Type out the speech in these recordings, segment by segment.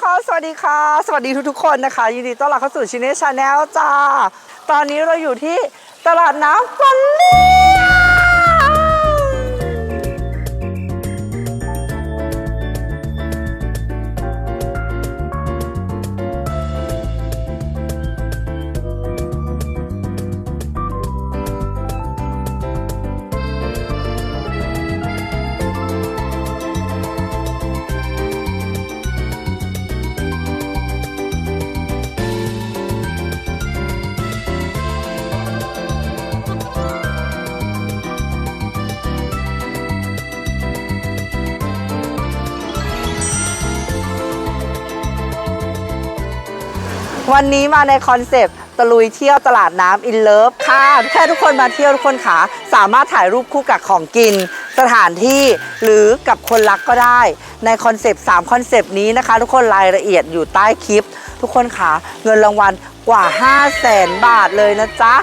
ค่ะสวัสดีค่ะ สวัสดีทุกๆคนนะคะ ยินดีต้อนรับเข้าสู่ชินเนชาแนลจ้า ตอนนี้เราอยู่ที่ตลาดน้ำฟันลี วันนี้มาในคอนเซปต์ตะลุยเที่ยวตลาดน้ำอินเลิฟค่ะแค่ทุกคนมาเที่ยวทุกคนขาสามารถถ่ายรูปคู่กับของกิน สถานที่หรือกับคนรักก็ได้ ในคอนเซปต์3คอนเซปต์นี้นะคะ ทุกคนรายละเอียดอยู่ใต้คลิป ทุกคนขาเงินรางวัลกว่า 5 0 0แสนบาทเลยนะจ๊ะ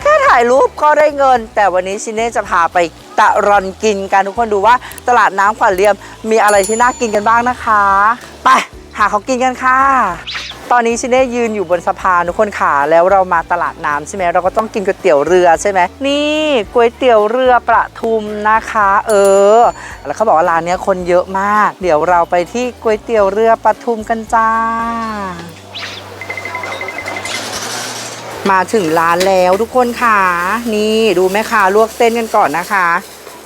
แค่ถ่ายรูปก็ได้เงิน แต่วันนี้ชินเน่จะพาไปตะรอนกินกันทุกคนดูว่าตลาดน้ำขวัญเรียมมีอะไรที่น่ากินกันบ้างนะคะ ไปหาของกินกันค่ะ ตอนนี้ชินเน่ยืนอยู่บนสะพานทุกคนขาแล้วเรามาตลาดน้ำใช่ไหมเราก็ต้องกินก๋วยเตี๋ยวเรือใช่ไหมนี่ก๋วยเตี๋ยวเรือประทุมนะคะ เออ แล้วเขาบอกว่าร้านนี้คนเยอะมาก เดี๋ยวเราไปที่ก๋วยเตี๋ยวเรือประทุมกันจ้า มาถึงร้านแล้วทุกคนค่ะ นี่ดูแม่ค้าลวกเส้นกันก่อนนะคะ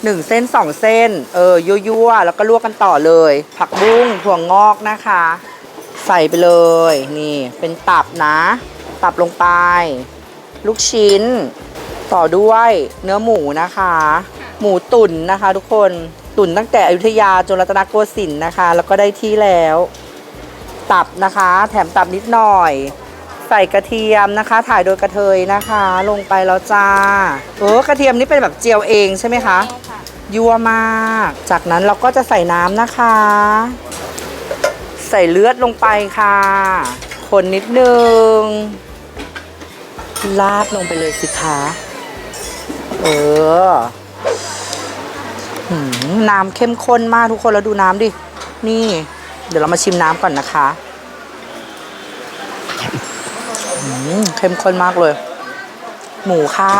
หนึ่งเส้นสองเส้น เออยั่วๆแล้วก็ลวกกันต่อเลย ผักบุ้งถั่วงอกนะคะ ใส่ไปเลยนี่เป็นตับนะ ตับลงไป ลูกชิ้น ต่อด้วยเนื้อหมูนะคะ หมูตุ๋นนะคะ ทุกคนตุ๋นตั้งแต่อยุธยาจนรัตนโกสินทร์นะคะ แล้วก็ได้ที่แล้ว ตับนะคะ แถมตับนิดหน่อย ใส่กระเทียมนะคะ ถ่ายโดยกระเทยนะคะ ลงไปแล้วจ้าเออกระเทียมนี่เป็นแบบเจียวเองใช่ไหมคะยั่วมาก จากนั้นเราก็จะใส่น้ำนะคะ ใส่เลือดลงไปค่ะ คนนิดนึงลาดลงไปเลยสิคะเออน้ำเข้มข้นมากทุกคนแล้วดูน้ำดิ นี่ เดี๋ยวเรามาชิมน้ำก่อนนะคะเข้มข้นมากเลย หมูค่ะ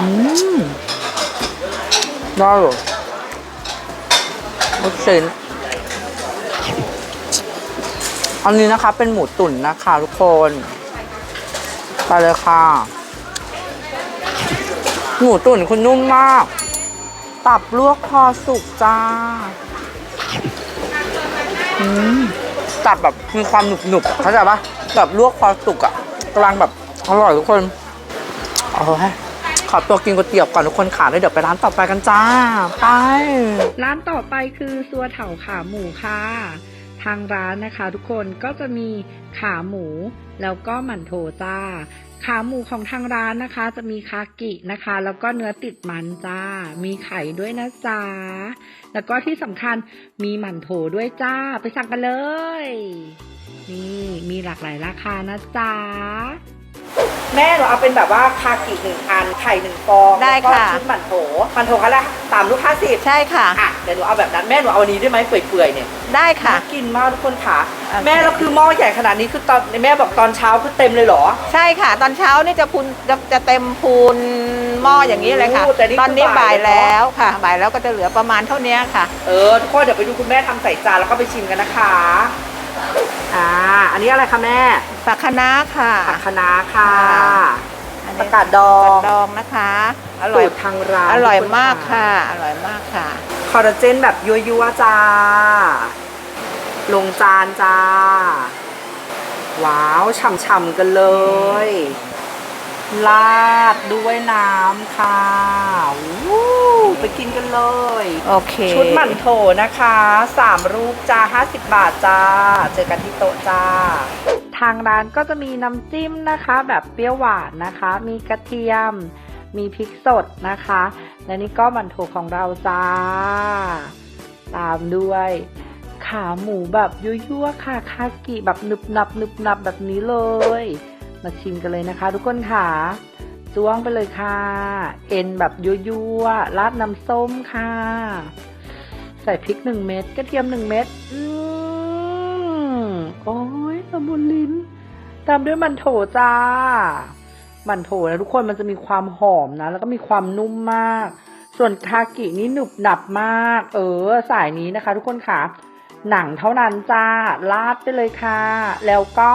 อืมได้เหร อลูกชิ้นอันนี้นะคะเป็นหมูตุ๋นนะคะทุกคนไปเลยค่ะ หมูตุ๋นคุณนุ่มมาก ตับลวกพอสุกจ้าอืมตับแบบมีความหนุบหนุบเข้าใจปะแบบลวกพอสุกอะกำลังแบบอร่อยทุกคนโอ้ย อตัวกินก๋วยเตี๋ยวก่อนทุกคนขาแล้วเดี๋ยวไปร้านต่อไปกันจ้า ไป ร้านต่อไปคือซัวเถาขาหมูค่ะ ทางร้านนะคะ ทุกคนก็จะมีขาหมู แล้วก็หมั่นโถจ้า ขาหมูของทางร้านนะคะ จะมีคากินะคะ แล้วก็เนื้อติดมันจ้า มีไข่ด้วยนะจ๊ะแล้วก็ที่สำคัญมีหมั่นโถด้วยจ้า ไปสั่งกันเลย นี่มีหลากหลายราคานะจ๊ะ แม่หนูเอาเป็นแบบว่าคากิหนึ่งอันไข่หนึ่งฟองได้แล้วก็ค่ะชุดหมั่นโถหมั่นโถกันละสามลูกห้าสิบใช่ค่ะ อะเดี๋ยวหนูเอาแบบนั้นแม่หนูเอาอันนี้ได้ไหมเปื่อยๆเนี่ย ได้ค่ะ น่ากินมากทุกคนค่ะ โอเค แม่แล้วคือหม้อใหญ่ขนาดนี้คือตอนแม่บอกตอนเช้าคือเต็มเลยเหรอ ใช่ค่ะ ตอนเช้านี่จะพูนจะจะเต็มพูนหม้ออย่างนี้เลยค่ะ โอ้แต่นี่ตอนนี้คือบ่าบ่ายยแล้วแล้วค่ะ บ่ายแล้วก็จะเหลือประมาณเท่านี้ค่ะ เออทุกคนเดี๋ยวไปดูคุณแม่ทำใส่จานแล้วก็ไปชิมกันนะคะ อ่า อันนี้อะไรคะแม่ ผักคะน้าค่ะ ผักคะน้าค่ะอันปนี้ระกาศดองดองนะคะ อร่อยสูตรทางร้านอร่อยทุนมากค่ะ อร่อยมากค่ะ คอลลาเจนแบบยั่วๆจ้า ลงจานจ้า ว้าว ฉ่ำๆกันเลย ลาดด้วยน้ำค่ะวู้ไปกินกันเลย โอเค ชุดหมั่นโถนะคะสามรูปจ้า 50 บาทจ้า เจอกันที่โต๊ะจ้า ทางร้านก็จะมีน้ำจิ้มนะคะ แบบเปรี้ยวหวานนะคะ มีกระเทียม มีพริกสดนะคะ และนี่ก็มันโถของเราจ้า ตามด้วยขาหมูแบบยั่วๆค่ะคากิแบบหนึบหนับหนึบหนับแบบนี้เลย มาชิมกันเลยนะคะ ทุกคนค่ะจ้วงไปเลยค่ะ เอ็นแบบยั่วๆราดน้ำส้มค่ะ ใส่พริกหนึ่งเม็ดกระเทียมหนึ่งเม็ดอืมโอ้ยละมุนลิ้น ตามด้วยมันโถจ้า มันโถนะทุกคนมันจะมีความหอมนะ แล้วก็มีความนุ่มมาก ส่วนคากินี่หนุบหนับมาก เออ สายนี้นะคะ ทุกคนค่ะ หนังเท่านั้นจ้าลาดไปเลยค่ะ แล้วก็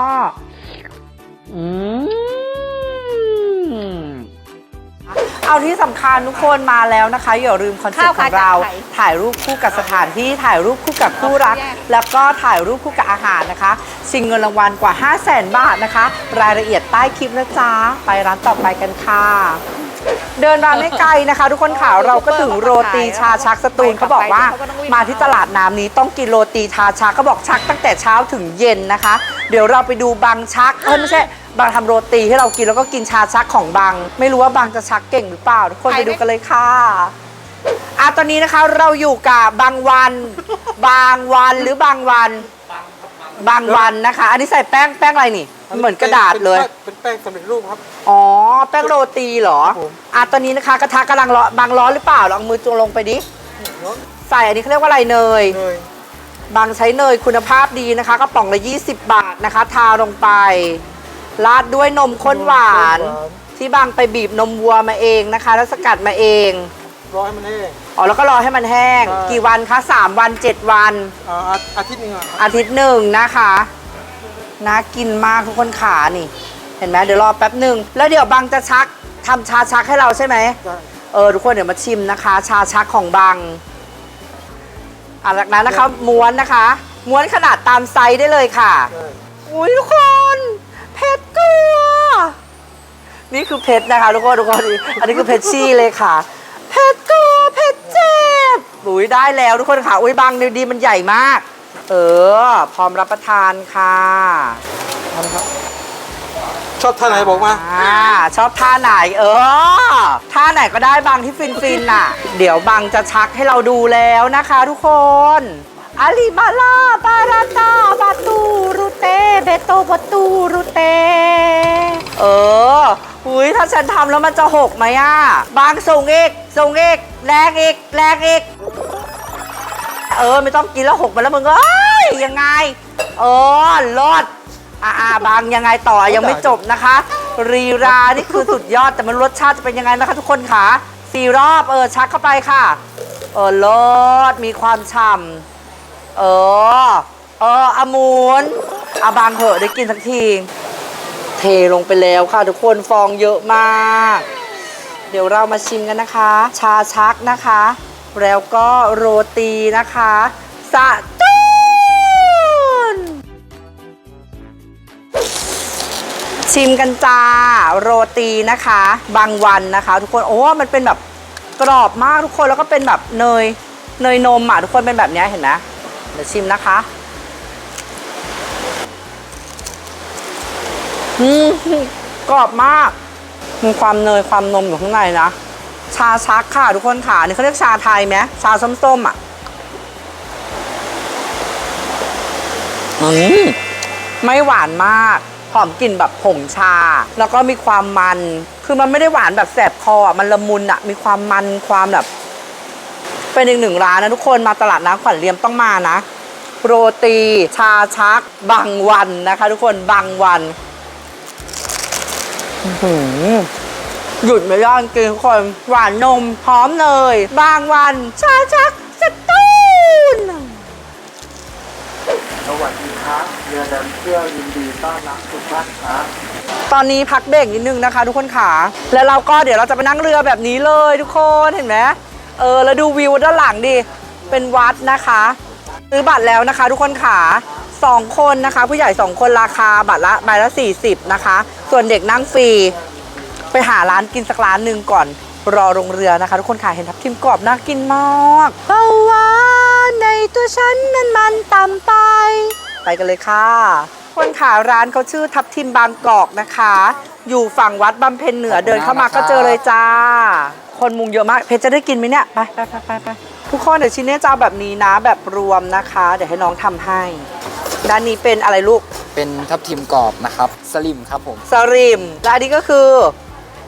อืมเอาที่สำคัญทุกคนมาแล้วนะคะ อย่าลืมคอนเซ็ปต์ของเราข้าวขาไก่ถ่ายรูปคู่กับสถานที่ถ่ายรูปคู่กับคู่รัก แยก แล้วก็ถ่ายรูปคู่กับอาหารนะคะชิงเงินรางวัลกว่า 5 0 0แสนบาทนะคะ รายละเอียดใต้คลิปนะจ๊ะ ไปร้านต่อไปกันค่ะ เดินร้านไม่ไกลนะคะ ทุกคนค่ะเราก็ถึงโรตีชาชักสตูลเขาบอกว่า มาที่ตลาดน้ำนี้ต้องกินโรตีชาชักเขาบอกชักตั้งแต่เช้าถึงเย็นนะคะ เดี๋ยวเราไปดูบางชักเออไม่ใช่ บางทำโรตีให้เรากินแล้วก็กินชาชักของบาง ไม่รู้ว่าบางจะชักเก่งหรือเปล่าทุกคนไปดูกันเลยค่ะอะตอนนี้นะคะเราอยู่กับบางวัน บางวันหรือบางวัน บางวันนะคะ อันนี้ใส่แป้งแป้งอะไรนี่เหมือนกระดาษเลย เป็นแป้งสำเร็จรูปครับ อ๋อ แป้งโรตีเหรอ ครับผม อะตอนนี้นะคะกระทะกำลังร้อนบางร้อนหรือเปล่าลองมือจูงลงไปดิร้อนใส่อันนี้เขาเรียกว่าอะไรเนย เนยบางใช้เนยคุณภาพดีนะคะกระป๋องละ 20 บาทนะคะ ทาลงไป ราดด้วยนมข้นหวาน ที่บางไปบีบนมวัวมาเองนะคะ แล้วสกัดมาเองรอให้มันแห้ง อ๋อแล้วก็รอให้มันแห้ง ใช่ กี่วันคะ3วัน7วัน อ่าอาอาทิตย์หนึงอะอาทิตย์หนึ่งนะคะน่ากินมากทุกคนขานี่ เห็นไหมเดี๋ยวรอแป๊บหนึ่งแล้วเดี๋ยวบางจะชักทำชาชักให้เราใช่ไหมได้เออ ทุกคนเดี๋ยวมาชิมนะคะ ชาชักของบางอะจากนั้นนะคะม้วนนะคะ ม้วนขนาดตามไซส์ได้เลยค่ะ ได้อุ้ยทุกคน เผ็ดกลัว นี่คือเผ็ดนะคะทุกคนทุกคนอันนี้คือเผ็ดชี่เลยค่ะเผ็ดกลัวเผ็ดเจ็บอุ้ยได้แล้วทุกคนค่ะอุ้ยบางดีดีมันใหญ่มาก เออ พร้อมรับประทานค่ะทำครับชอบท่าไหนบอกมาอ่าชอบท่าไหน เออท่าไหนก็ได้บางที่ฟินฟินๆน่ะ เดี๋ยวบางจะชักให้เราดูแล้วนะคะทุกคน อาลีบาลาบาราตาบาตูรุเตเบโตบาตูรุเต เออหุยถ้าฉันทำแล้วมันจะหกไหมอะ บางส่งอีกส่งอีกแรงอีกแรงอีกเออ ไม่ต้องกินแล้วหกมาแล้วมึงก็เอ้ยยังไง เออรอดอ่าอ่าบางยังไงต่อยังไม่จบนะคะ รีรานี่คือสุดยอดแต่มันรสชาติจะเป็นยังไงนะคะ ทุกคนค่ะสี่รอบเออชักเข้าไปค่ะ เออรสมีความฉ่ำ เออ เอออามูนอาบางเถอะได้กินสักที เทลงไปแล้วค่ะทุกคนฟองเยอะมาก เดี๋ยวเรามาชิมกันนะคะ ชาชักนะคะ แล้วก็โรตีนะคะสะตูนชิมกันจ้าโรตีนะคะ บางวันนะคะ ทุกคนโอ้มันเป็นแบบกรอบมากทุกคนแล้วก็เป็นแบบเนยเนยนมอะทุกคนเป็นแบบเนี้ยเห็นไหม ดี๋ยวชิมนะคะ อืมกรอบมาก มีความเนยความนมอยู่ข้างในนะ ชาชักค่ะทุกคนค่ะนี่เขาเรียกชาไทยไหมชาส้มๆอะ อืมไม่หวานมากหอมกลิ่นแบบผงชา แล้วก็มีความมัน คือมันไม่ได้หวานแบบแสบคออะมันละมุนอะมีความมันความแบบ เป็นอีกหนึ่งร้านนะทุกคนมาตลาดน้ำขวัญเรียมต้องมานะ โรตี ชาชัก บางวันนะคะ ทุกคนบางวันอื้อหือหยุดไม่ได้จริงๆทุกคนหวานนมหอมเนยบางวัน ชาชักสตูนสวัสดีครับเรือดำเที่ยวยินดีต้อนรับทุกท่านครับตอนนี้พักเบรกนิดนึงนะคะ ทุกคนขาแล้วเราก็เดี๋ยวเราจะไปนั่งเรือแบบนี้เลยทุกคนเห็นไหม เออ แล้วดูวิวด้านหลังดิ เป็นวัดนะคะ ซื้อบัตรแล้วนะคะ ทุกคนขาสองคนนะคะ ผู้ใหญ่สองคนราคาบัตรละใบละ 40 นะคะ ส่วนเด็กนั่งฟรี ไปหาร้านกินสักร้านหนึ่งก่อน รอลงเรือนะคะ ทุกคนค่ะเห็นทับทิมกรอบน่ากินมากเพราะว่าในตัวฉันนั้นมันต่ำไป ไปกันเลยค่ะคนขาร้านเขาชื่อทับทิมบางกอกนะคะ อยู่ฝั่งวัดบำเพ็ญเหนือเดินเข้ามาก็เจอเลยจ้า คนมุงเยอะมาก เพชรจะได้กินไหมเนี่ย ไปไปไปไปไปทุกคนเดี๋ยวชิ้นนี้จะเอาแบบนี้นะแบบรวมนะคะ เดี๋ยวให้น้องทำให้ ด้านนี้เป็นอะไรลูก เป็นทับทิมกรอบนะครับ สลิมครับผม สริม และอันนี้ก็คือ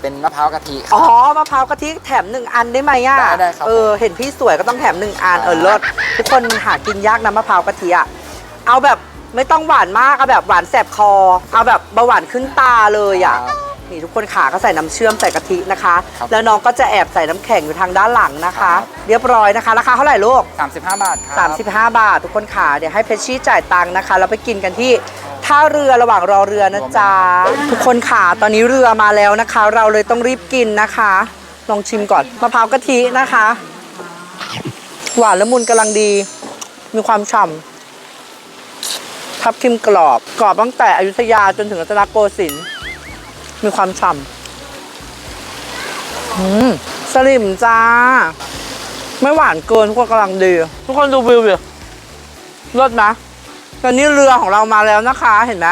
เป็นมะพร้าวกะทิคอ๋รัอบมะพร้าวกะทิแถมหนึ่งอันได้ไหมอะได้ได้ครับเออ เห็นพี่สวยก็ต้องแถมหนึ่งอันได้เออเลิศทุกคนหากินยากนะมะพร้าวกะทิอะเอาแบบไม่ต้องหวานมากเอาแบบหวานแสบคอ เอาแบบเบาหวานขึ้นตาเลยอะ ครับ นี่ทุกคนขาก็ใส่น้ำเชื่อมใส่กะทินะคะ ครับแล้วน้องก็จะแอบใส่น้ำแข็งอยู่ทางด้านหลังนะคะ ครับ เรียบร้อยนะคะราคาเท่าไหร่ลูก 35 บาทครับ 35 บาท ทุกคนขาเดี๋ยวให้เพชรชี่จ่ายตังค์นะคะแล้วไปกินกันที่ท่าเรือระหว่างรอเรือนะจ๊ะทุกคนขาตอนนี้เรือมาแล้วนะคะ เราเลยต้องรีบกินนะคะ ลองชิมก่อนมะพร้าวกะทินะคะ หวานละมุนกำลังดี มีความฉ่ำทับทิมกรอบกรอบตั้งแต่อยุธยาจนถึงรัตนโกสินทร์ มีความฉ่ำอืมสลิมจ้า ไม่หวานเกินทุกคนกำลังดี ทุกคนดูวิวดิรถนะ ตอนนี้เรือของเรามาแล้วนะคะเห็นไหม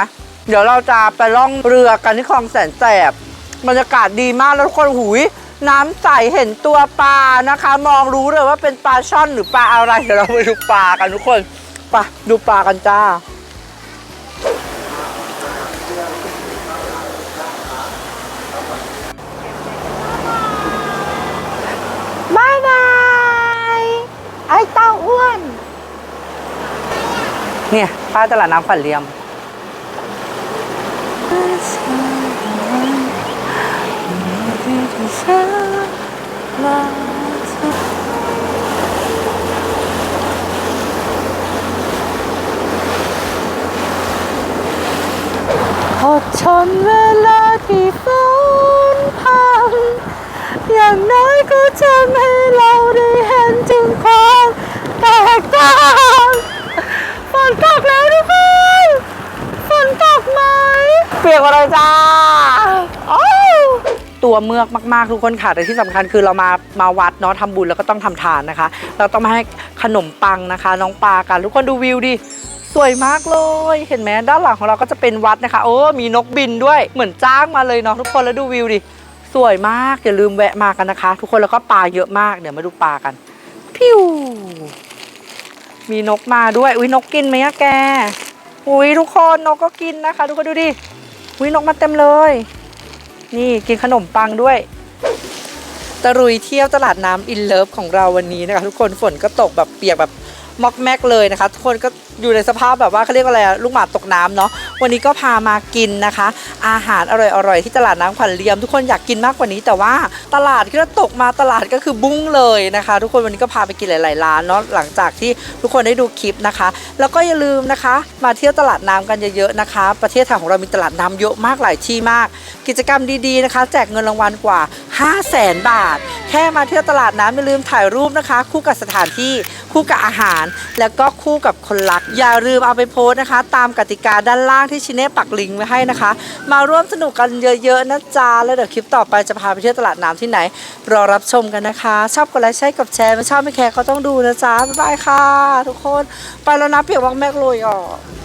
เดี๋ยวเราจะไปล่องเรือกันที่คลองแสนแสบบรรยากาศดีมากแล้วทุกคนหุยน้ำใสเห็นตัวปลานะคะ มองรู้เลยว่าเป็นปลาช่อนหรือปลาอะไรเดี๋ยวเราไปดูปลากันทุกคนไปดูปลากันจ้า บายบาย ไอ้เต้าอ้วน เนี่ยป้าตลาดน้ำขวัญเลียม อดทนเวลาที่ฝนพัง อย่างน้อยก็ทำให้เราได้เห็นถึงความแตกต่างฝนตกแล้วทุกคนฝนตกไหม เปียกอะไรจ้าโอ้วตัวเมือกมากๆทุกคนค่ะ แต่ที่สำคัญคือเรามามาวัดเนาะทำบุญแล้วก็ต้องทำทานนะคะ เราต้องมาให้ขนมปังนะคะ น้องปลากันทุกคนดูวิวดิ สวยมากเลย เห็นไหมด้านหลังของเราก็จะเป็นวัดนะคะ โอ้มีนกบินด้วยเหมือนจ้างมาเลยเนาะทุกคนแล้วดูวิวดิสวยมากอย่าลืมแวะมากันนะคะ ทุกคนแล้วก็ปลาเยอะมากเดี๋ยวมาดูปลากัน พิวมีนกมาด้วยอุ้ยนกกินไหมอะแกอุ้ยทุกคนนกก็กินนะคะทุกคนดูดิ อุ้ยนกมาเต็มเลย นี่กินขนมปังด้วย ตะรุยเที่ยวตลาดน้ำอินเลิฟของเราวันนี้นะคะ ทุกคนฝนก็ตกแบบเปียกแบบมอกแมกเลยนะคะ ทุกคนก็ อยู่ในสภาพแบบว่าเขาเรียกว่าอะไรลูกหมาตกน้ำเนาะวันนี้ก็พามากินนะคะ อาหารอร่อยๆที่ตลาดน้ำขวัญเรียม ทุกคนอยากกินมากกว่านี้แต่ว่าตลาดก็ตกมาตลาดก็คือบุ้งเลยนะคะ ทุกคนวันนี้ก็พาไปกินหลายๆร้านเนาะหลังจากที่ทุกคนได้ดูคลิปนะคะ แล้วก็อย่าลืมนะคะ มาเที่ยวตลาดน้ำกันเยอะๆนะคะ ประเทศไทยของเรามีตลาดน้ำเยอะมากหลายที่มาก กิจกรรมดีๆนะคะ แจกเงินรางวัลกว่า 5 0 0แสนบาท แค่มาเที่ยวตลาดน้ำอย่าลืมถ่ายรูปนะคะ คู่กับสถานที่คู่กับอาหาร แล้วก็คู่กับคนรักอย่าลืมเอาไปโพสนะคะ ตามกติกาด้านล่างที่ชิเน่ปักลิงก์ไว้ให้นะคะ มาร่วมสนุกกันเยอะๆนะจ๊ะแล้วเดี๋ยวคลิปต่อไปจะพาไปเที่ยวตลาดน้ำที่ไหน รอรับชมกันนะคะ ชอบกดไลค์ใช้กับแชร์ไม่ชอบไม่แคร์ก็ต้องดูนะจ๊ะบ๊ายบายค่ะ ทุกคน ไปแล้วนะเปียกวังแมกลอยอะ